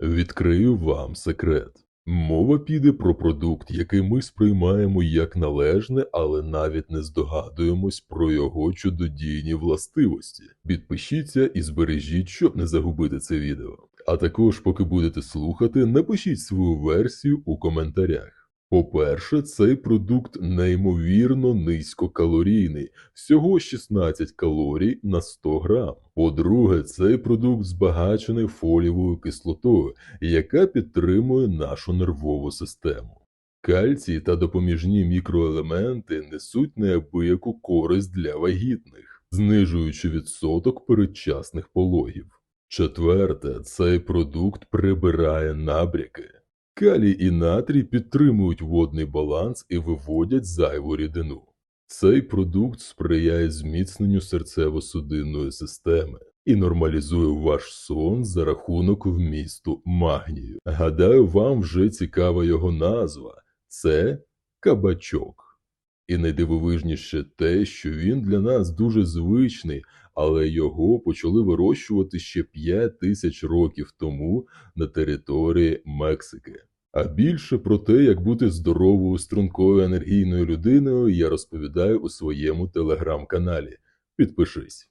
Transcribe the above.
Відкрию вам секрет. Мова піде про продукт, який ми сприймаємо як належне, але навіть не здогадуємось про його чудодійні властивості. Підпишіться і збережіть, щоб не загубити це відео. А також, поки будете слухати, напишіть свою версію у коментарях. По-перше, цей продукт неймовірно низькокалорійний, всього 16 калорій на 100 грам. По-друге, цей продукт збагачений фолієвою кислотою, яка підтримує нашу нервову систему. Кальцій та допоміжні мікроелементи несуть неабияку користь для вагітних, знижуючи відсоток передчасних пологів. Четверте, цей продукт прибирає набряки. Калій і натрій підтримують водний баланс і виводять зайву рідину. Цей продукт сприяє зміцненню серцево-судинної системи і нормалізує ваш сон за рахунок вмісту магнію. Гадаю, вам вже цікава його назва це кабачок. І найдивовижніше те, що він для нас дуже звичний, але його почали вирощувати ще 5 тисяч років тому на території Мексики. А більше про те, як бути здоровою, стрункою енергійною людиною, я розповідаю у своєму телеграм-каналі. Підпишись.